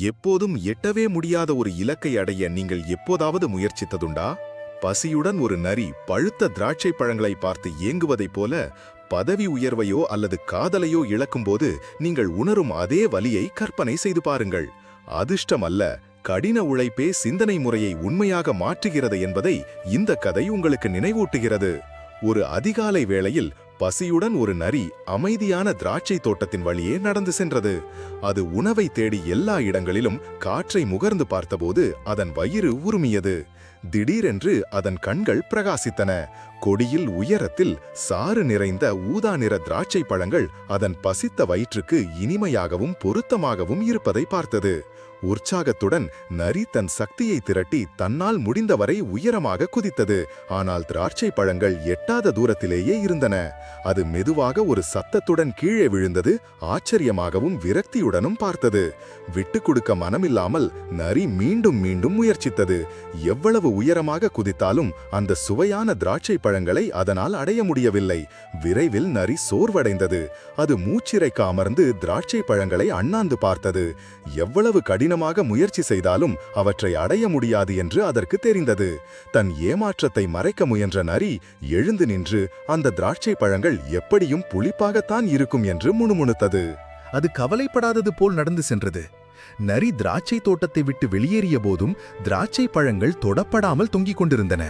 எப்போதும் எட்டவே முடியாத ஒரு இலக்கை அடைய நீங்கள் எப்போதாவது முயற்சித்ததுண்டா? பசியுடன் ஒரு நரி பழுத்த திராட்சை பழங்களை பார்த்து ஏங்குவதைப் போல பதவி உயர்வையோ அல்லது காதலையோ இழக்கும்போது நீங்கள் உணரும் அதே வலியை கற்பனை செய்து பாருங்கள். அதிர்ஷ்டம் அல்ல கடின உழைப்பே சிந்தனை முறையை உண்மையாக மாற்றுகிறது என்பதை இந்த கதை உங்களுக்கு நினைவூட்டுகிறது. ஒரு அதிகாலை வேளையில் பசியுடன் ஒரு நரி அமைதியான திராட்சை தோட்டத்தின் வழியே நடந்து சென்றது. அது உணவை தேடி எல்லா இடங்களிலும் காற்றை முகர்ந்து பார்த்தபோது அதன் வயிறு உருமியது. திடீரென்று அதன் கண்கள் பிரகாசித்தன. கொடியில் உயரத்தில் சாறு நிறைந்த ஊதா நிற திராட்சை பழங்கள் அதன் பசித்த வயிற்றுக்கு இனிமையாகவும் பொருத்தமாகவும் இருப்பதை பார்த்தது. உற்சாகத்துடன் நரி தன் சக்தியை திரட்டி தன்னால் முடிந்தவரை உயரமாக குதித்தது. ஆனால் திராட்சை பழங்கள் எட்டாத தூரத்திலேயே இருந்தன. அது மெதுவாக ஒரு சத்தத்துடன் கீழே விழுந்தது. ஆச்சரியமாகவும் விரக்தியுடனும் பார்த்தது. விட்டு கொடுக்க மனமில்லாமல் நரி மீண்டும் மீண்டும் முயற்சித்தது. எவ்வளவு உயரமாக குதித்தாலும் அந்த சுவையான திராட்சை பழங்களை அதனால் அடைய முடியவில்லை. விரைவில் நரி சோர்வடைந்தது. அது மூச்சிறைக்க அமர்ந்து திராட்சை பழங்களை அண்ணாந்து பார்த்தது. எவ்வளவு கடினமாக முயற்சி செய்தாலும் அவற்றை அடைய முடியாது என்று அதற்கு தெரிந்தது. தன் ஏமாற்றத்தை மறைக்க முயன்ற நரி எழுந்து நின்று அந்த திராட்சை பழங்கள் எப்படியும் புளிப்பாகத்தான் இருக்கும் என்று முணுமுணுத்தது. அது கவலைப்படாதது போல் நடந்து சென்றது. நரி திராட்சை தோட்டத்தை விட்டு வெளியேறிய போதும் திராட்சை பழங்கள் தொடப்படாமல் தொங்கிக் கொண்டிருந்தன.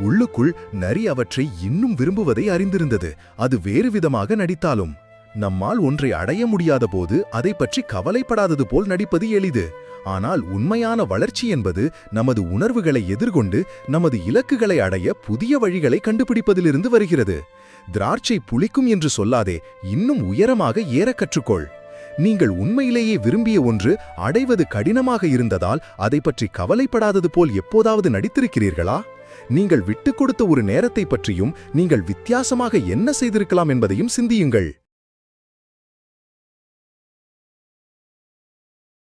உள்ளுக்குள் நரி அவற்றை இன்னும் விரும்புவதை அறிந்திருந்தது. அது வேறு விதமாக நடித்தாலும். நம்மால் ஒன்றை அடைய முடியாத போது அதை பற்றி கவலைப்படாதது போல் நடிப்பது எளிது. ஆனால் உண்மையான வளர்ச்சி என்பது நமது உணர்வுகளை எதிர்கொண்டு நமது இலக்குகளை அடைய புதிய வழிகளை கண்டுபிடிப்பதிலிருந்து வருகிறது. திராட்சை புளிக்கும் என்று சொல்லாதே இன்னும் உயரமாக ஏறக் கற்றுக்கொள். நீங்கள் உண்மையிலேயே விரும்பிய ஒன்று அடைவது கடினமாக இருந்ததால் அதை பற்றி கவலைப்படாதது போல் எப்போதாவது நடித்திருக்கிறீர்களா? நீங்கள் விட்டுக் கொடுத்த ஒரு நேரத்தை பற்றியும் நீங்கள் வித்தியாசமாக என்ன செய்திருக்கலாம் என்பதையும் சிந்தியுங்கள்.